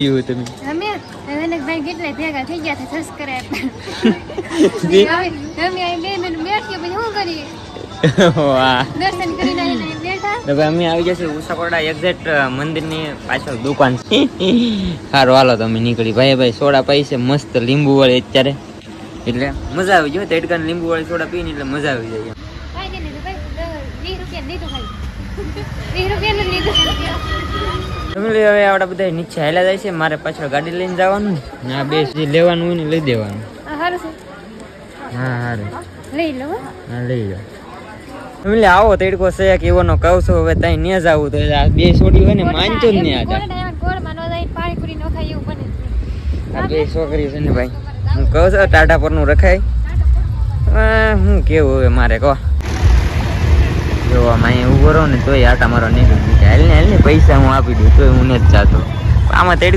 એવું તમે અમે ભાઈ કેટલા ભેગા થઈ ગયા છે સબસ્ક્રાઇબ જી. અમે અહીં બે મિનિટ બેઠીએ પછી શું કરીએ વાહ દર્શન કરીને આવીને બેઠા તો અમે આવી જશે ઉષાકોડા એક્ઝેક્ટ મંદિરની પાછળ દુકાન છે સારું હાલો તમે નીકળી ભાઈ ભાઈ સોડા છે મસ્ત લીંબુ વાળી અત્યારે એટલે મજા આવી જાય તેડકા લીંબુ વાળી સોડા પીને એટલે મજા આવી જાય વીસ રૂપિયા ભાઈ વીસ રૂપિયા ફેમિલી હવે આપણા બધા નીચે હાલ્યા જાય છે. મારે પાછળ ગાડી લઈને જવાનું ને આ બે જે લેવાનું હોય ને લઈ દેવાનું. હા સારું લઈ લો હા. લઈ લો. ફેમિલી આવો તેડકો છે કે એવાનો કહું છું હવે ત્યાં ન જાવું તો. આ બે છોડી હોય ને માનતો જ નહીં. આ બે છોકરી છે ને ભાઈ. હું કહું છું ટાટા પરનું રખાય. આ હું કેવું હવે મારે કહો. જો આમાં અહીં કરો રહો ને તોય આટા મારો નીકળી જાય હાલ ને હાલ ને, પૈસા હું આપી દઉં, તોય હું નથી જાતો. આમાં તેડ